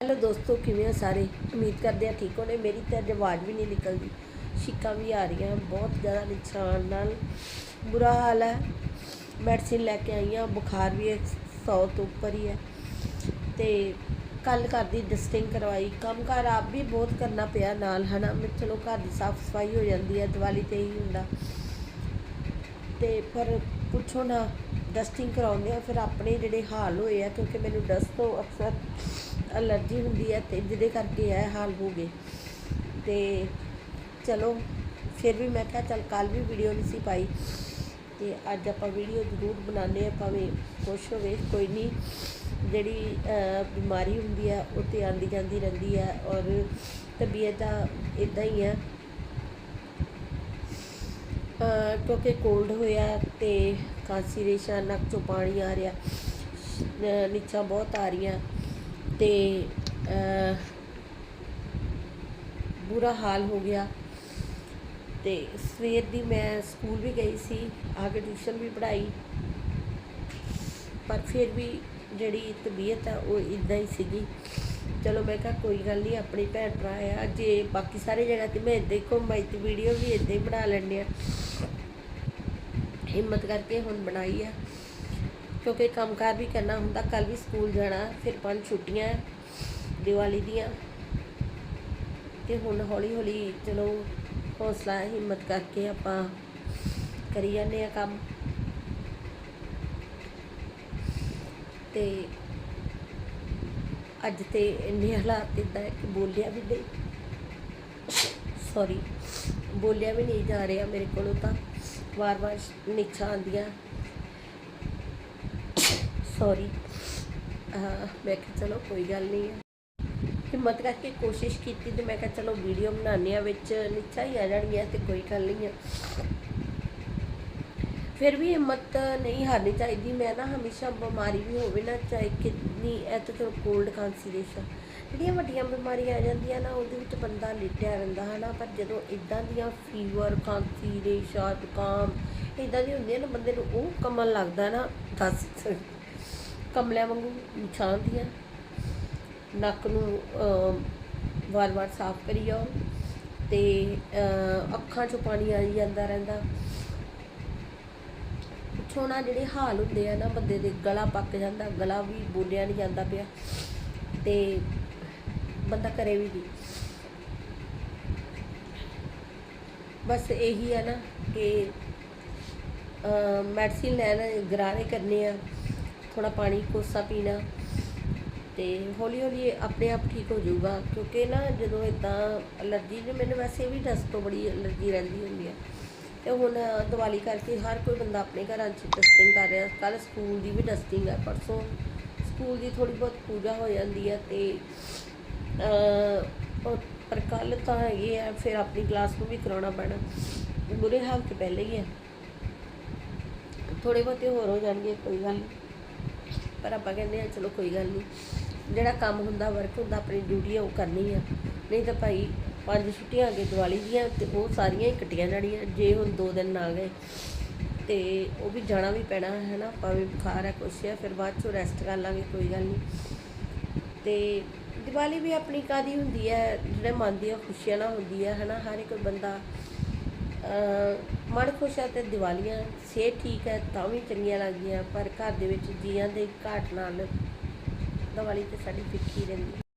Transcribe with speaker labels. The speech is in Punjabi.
Speaker 1: ਹੈਲੋ ਦੋਸਤੋ, ਕਿਵੇਂ ਆ ਸਾਰੇ? ਉਮੀਦ ਕਰਦੇ ਆ ਠੀਕ ਹੋਣੇ। ਮੇਰੀ ਤਾਂ ਅੱਜ ਆਵਾਜ਼ ਵੀ ਨਹੀਂ ਨਿਕਲਦੀ। ਛਿੱਕਾਂ ਵੀ ਆ ਰਹੀਆਂ, ਬਹੁਤ ਜ਼ਿਆਦਾ ਨਿਸ਼ਾਨ ਨਾਲ। ਬੁਰਾ ਹਾਲ ਹੈ। ਮੈਡੀਸਿਨ ਲੈ ਕੇ ਆਈ ਹਾਂ, ਬੁਖਾਰ ਵੀ 100 ਤੋਂ ਉੱਪਰ ਹੀ ਹੈ। ਤੇ ਕੱਲ ਘਰ ਦੀ ਡਸਟਿੰਗ ਕਰਵਾਈ। ਕੰਮ ਕਾਰ ਆਪ ਵੀ ਬਹੁਤ ਕਰਨਾ ਪਿਆ ਨਾਲ, ਹਨਾ? ਮੈਂ ਚਲੋ ਘਰ ਦੀ ਸਾਫ਼ ਸਫ਼ਾਈ ਹੋ ਜਾਂਦੀ ਹੈ, ਦੀਵਾਲੀ ਤੇ ਹੀ ਹੁੰਦਾ। ਤੇ ਪਰ ਪੁੱਛੋ ਨਾ ਡਸਟਿੰਗ ਕਰਾਉਂਦੇ ਆ ਫਿਰ ਆਪਣੇ ਜਿਹੜੇ ਹਾਲ ਹੋਏ ਆ, ਕਿਉਂਕਿ ਮੈਨੂੰ ਡਸਟ ਤੋਂ ਅਕਸਰ ਅਲਰਜੀ ਹੁੰਦੀ ਹੈ ਤੇ ਜਿਹਦੇ ਕਰਕੇ ਇਹ ਹਾਲ ਹੋ ਗਏ। ਤੇ ਚਲੋ, ਫਿਰ ਵੀ ਮੈਂ ਕਿਹਾ ਚੱਲ ਕੱਲ ਵੀ ਵੀਡੀਓ ਨਹੀਂ ਸੀ ਪਾਈ। ਤੇ ਅੱਜ ਆਪਾਂ ਵੀਡੀਓ ਜ਼ਰੂਰ ਬਣਾਉਂਦੇ ਆ ਭਾਵੇਂ ਕੁਛ ਹੋਵੇ, ਕੋਈ ਨਹੀਂ। ਜਿਹੜੀ ਬਿਮਾਰੀ ਹੁੰਦੀ ਹੈ, ਉਹ ਤੇ ਆਂਦੀ ਜਾਂਦੀ ਰਹਿੰਦੀ ਹੈ ਔਰ ਤਬੀਅਤ ਦਾ ਇਦਾਂ ਹੀ ਹੈ। ਕਿਉਂਕਿ ਕੋਲਡ ਹੋਇਆ ਤੇ ਖਾਂਸੀ ਰੇਸ਼ਾ ਨੱਕ ਚੋਂ ਪਾਣੀ ਆ ਰਿਹਾ। ਨਿੱਛਾਂ ਬਹੁਤ ਆ ਰਹੀਆਂ ਤੇ ਬੁਰਾ ਹਾਲ ਹੋ ਗਿਆ। ਤੇ ਸਵੇਰ ਦੀ ਮੈਂ ਸਕੂਲ ਵੀ ਗਈ ਸੀ, ਆ ਕੇ ਟਿਊਸ਼ਨ ਵੀ ਪੜ੍ਹਾਈ। ਪਰ ਫਿਰ ਵੀ ਜਿਹੜੀ ਤਬੀਅਤ ਆ, ਉਹ ਇਦਾਂ ਹੀ ਸੀਗੀ। ਚਲੋ ਮੈਂ ਕਿਹਾ ਕੋਈ ਗੱਲ ਨਹੀਂ ਆਪਣੀ ਭੈਣ ਭਰਾ ਆ। ਜੇ ਬਾਕੀ ਸਾਰੇ ਜਗ੍ਹਾ ਤੇ ਮੈਂ ਇੱਦਾਂ ਹੀ ਘੁੰਮਾਈ ਤੇ ਵੀਡੀਓ ਵੀ ਇੱਦਾਂ ਹੀ ਬਣਾ ਲੈਂਦੇ ਆ। ਹਿੰਮਤ ਕਰਕੇ ਹੁਣ ਬਣਾਈ ਹੈ ਕਿਉਂਕਿ ਕੰਮਕਾਰ ਵੀ ਕਰਨਾ ਹੁੰਦਾ ਕੱਲ ਵੀ ਸਕੂਲ ਜਾਣਾ, ਫਿਰ ਪੰਜ ਛੁੱਟੀਆਂ ਦੀਵਾਲੀ ਦੀਆਂ। ਤੇ ਹੁਣ ਹੌਲੀ ਹੌਲੀ ਚਲੋ ਹੌਸਲਾ, ਹਿੰਮਤ ਕਰਕੇ ਆਪਾਂ ਕਰੀ ਜਾਂਦੇ ਆ ਕੰਮ। ਤੇ ਅੱਜ ਤੇ ਇੰਨੇ ਹਾਲਾਤ ਇਦਾਂ ਹੈ ਕਿ ਬੋਲਿਆ ਵੀ ਨਹੀਂ। ਸੌਰੀ ਬੋਲਿਆ ਵੀ ਨਹੀਂ ਜਾ ਰਿਹਾ ਮੇਰੇ ਕੋਲੋਂ ਤਾਂ। ਵਾਰ-ਵਾਰ ਨਿੱਛਾਂ ਆਉਂਦੀਆਂ। ਸੌਰੀ ਮੈਂ ਕਿਹਾ ਚਲੋ ਕੋਈ ਗੱਲ ਨਹੀਂ। ਹੈ ਹਿੰਮਤ ਕਰਕੇ ਕੋਸ਼ਿਸ਼ ਕੀਤੀ ਤੇ ਮੈਂ ਕਿਹਾ ਚਲੋ ਵੀਡੀਓ ਬਣਾਉਂਦੇ ਆ ਵਿੱਚ ਨਿੱਛਾਂ ਹੀ ਆ ਜਾਣਗੀਆਂ ਤੇ ਕੋਈ ਗੱਲ ਨਹੀਂ ਹੈ ਫਿਰ ਵੀ ਹਿੰਮਤ ਨਹੀਂ ਹਾਰਨੀ ਚਾਹੀਦੀ। ਮੈਂ ਨਾ ਹਮੇਸ਼ਾ ਬਿਮਾਰੀ ਵੀ ਹੋਵੇ ਨਾ, ਚਾਹੇ ਕਿੰਨੀ ਇਹ ਤਾਂ ਚਲੋ ਕੋਲਡ ਖਾਂਸੀ ਰੇਸ਼ਾ ਜਿਹੜੀਆਂ ਵੱਡੀਆਂ ਬਿਮਾਰੀਆਂ ਆ ਜਾਂਦੀਆਂ ਨਾ, ਉਹਦੇ ਵਿੱਚ ਬੰਦਾ ਲਿਟਿਆ ਰਹਿੰਦਾ ਹਨਾ, ਪਰ ਜਦੋਂ ਇਦਾਂ ਦੀਆਂ ਫੀਵਰ ਖਾਂਸੀ ਰੇਸ਼ਾ ਜ਼ੁਕਾਮ ਇਦਾਂ ਦੀ ਹੁੰਦੀਆਂ ਨਾ, ਬੰਦੇ ਨੂੰ ਉਹ ਕਮਲ ਲੱਗਦਾ ਨਾ, ਦੱਸ ਕਮਲਿਆਂ ਵਾਂਗੂ ਨਿਸ਼ਾਨ ਦੀਆਂ। ਨੱਕ ਨੂੰ ਵਾਰ-ਵਾਰ ਸਾਫ਼ ਕਰੀ ਜਾਓ ਤੇ ਅੱਖਾਂ 'ਚੋਂ ਪਾਣੀ ਆਈ ਜਾਂਦਾ ਰਹਿੰਦਾ। ਪੁੱਛੋ ਨਾ ਜਿਹੜੇ ਹਾਲ ਹੁੰਦੇ ਆ ਨਾ, ਬੰਦੇ ਦੇ ਗਲਾ ਪੱਕ ਜਾਂਦਾ, ਗਲਾ ਵੀ ਬੋਲਿਆ ਨਹੀਂ ਜਾਂਦਾ ਪਿਆ। ਤੇ ਬੰਦਾ ਕਰੇ ਵੀ ਕੀ। ਬਸ ਇਹੀ ਹੈ ਨਾ ਕਿ ਮੈਡੀਸਿਨ ਲੈਣ ਗਰਾਰੇ ਕਰਨੇ ਆ ਥੋੜਾ ਪਾਣੀ, ਕੋਸਾ ਪੀਣਾ, ਤੇ ਹੌਲੀ ਹੌਲੀ ਆਪਣੇ ਆਪ ਠੀਕ ਹੋ ਜਾਊਗਾ, ਕਿਉਂਕਿ ਨਾ ਜਦੋਂ ਇਦਾਂ ਅਲਰਜੀ ਜੇ ਮੈਨੂੰ ਵੈਸੇ ਵੀ ਡਸਟ ਤੋਂ ਬੜੀ ਅਲਰਜੀ ਰਹਿੰਦੀ ਹੁੰਦੀ ਹੈ ਤੇ ਹੁਣ ਦੀਵਾਲੀ ਕਰਕੇ ਹਰ ਕੋਈ ਬੰਦਾ ਆਪਣੇ ਘਰਾਂ 'ਚ ਡਸਟਿੰਗ ਕਰ ਰਿਹਾ। ਕੱਲ ਸਕੂਲ ਦੀ ਵੀ ਡਸਟਿੰਗ ਹੈ ਪਰਸੋਂ ਸਕੂਲ ਦੀ ਥੋੜੀ ਬਹੁਤ ਪੂਜਾ ਹੋ ਜਾਂਦੀ ਹੈ ਤੇ ਪਰ ਕੱਲ ਤਾਂ ਹੈਗੇ ਹੈ ਫਿਰ ਆਪਣੀ ਕਲਾਸ ਨੂੰ ਵੀ ਕਰਾਉਣਾ ਪੈਣਾ। ਬੁਰੇ ਹਾਲ ਤੇ ਪਹਿਲੇ ਹੀ ਹੈ ਥੋੜੇ ਬਹੁਤੇ ਹੋਰ ਹੋ ਜਾਣਗੇ, ਕੋਈ ਗੱਲ ਨਹੀਂ। ਪਰ ਆਪਾਂ ਕਹਿੰਦੇ ਆ, ਚਲੋ ਕੋਈ ਗੱਲ ਨਹੀਂ। ਜਿਹੜਾ ਕੰਮ ਹੁੰਦਾ ਵਰਕ ਹੁੰਦਾ, ਆਪਣੀ ਡਿਊਟੀ ਆ, ਉਹ ਕਰਨੀ ਆ। ਨਹੀਂ ਤਾਂ ਭਾਈ, ਪੰਜ ਛੁੱਟੀਆਂ ਅੱਗੇ ਦੀਵਾਲੀ ਦੀਆਂ, ਤੇ ਉਹ ਸਾਰੀਆਂ ਹੀ ਕੱਟੀਆਂ ਜਾਣੀਆਂ। ਜੇ ਹੁਣ ਦੋ ਦਿਨ ਨਾ ਗਏ, ਤੇ ਉਹ ਵੀ ਜਾਣਾ ਵੀ ਪੈਣਾ ਹੈ ਨਾ ਭਾਵੇਂ ਬੁਖਾਰ ਹੈ ਕੁਛ ਹੈ ਫਿਰ ਬਾਅਦ ਚੋਂ ਰੈਸਟ ਕਰ ਲਾਂਗੇ, ਕੋਈ ਗੱਲ ਨਹੀਂ। ਤੇ ਦੀਵਾਲੀ ਵੀ ਆਪਣੀ ਕਾਦੀ ਹੁੰਦੀ ਹੈ, ਜਿਹੜੇ ਮਨ ਦੀਆਂ ਖੁਸ਼ੀਆਂ ਨਾਲ ਹੁੰਦੀ ਹੈ, ਹਨਾ? ਹਰ ਇੱਕ ਬੰਦਾ ਮਨ ਖੁਸ਼ ਹੈ ਤੇ ਦੀਵਾਲੀਆਂ, ਸਿਹਤ ਠੀਕ ਹੈ, ਤਾਂ ਵੀ ਚੰਗੀਆਂ ਲੱਗਦੀਆਂ, ਪਰ ਘਰ ਦੇ ਵਿੱਚ ਜੀਆਂ ਦੇ ਘਾਟ ਨਾਲ ਦੀਵਾਲੀ ਤੇ ਸਾਡੀ ਫਿੱਕੀ ਰਹਿੰਦੀ